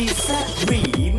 วีซ่า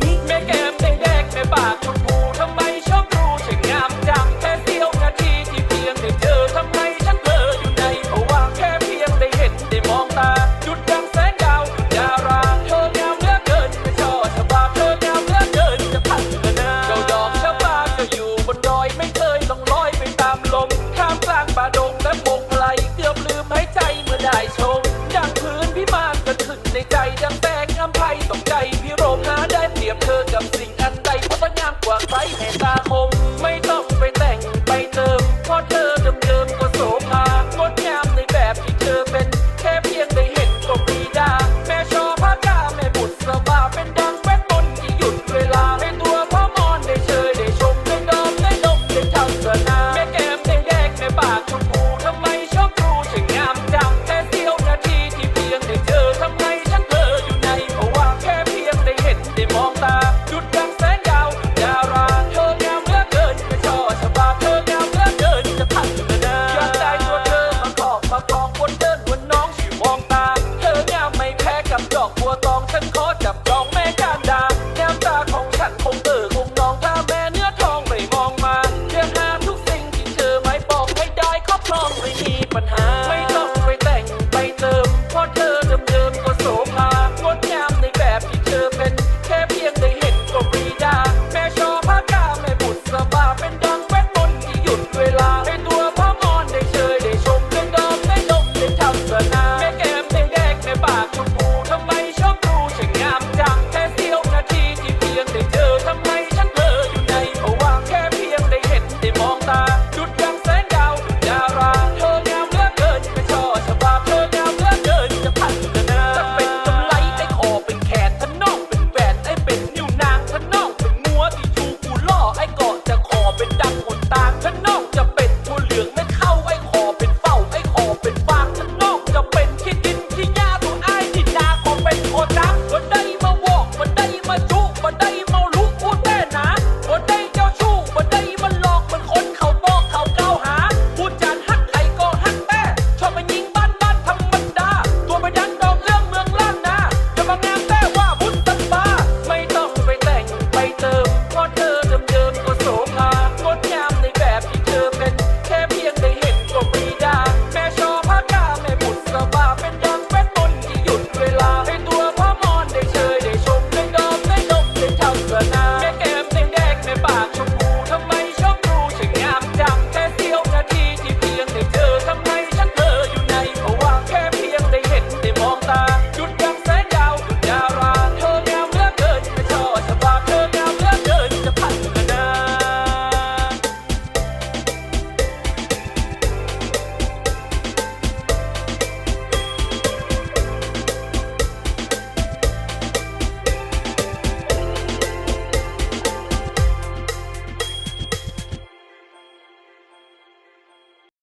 อกบัวตองฉันขอจับจองแม่การดาแก้มตาของฉันคงเออคงนองถ้าแม่เนื้อทองไม่มองมาเชื่อหาทุกสิ่งที่เธอไม้บอกให้ได้ครอบครองไม่มีปัญหา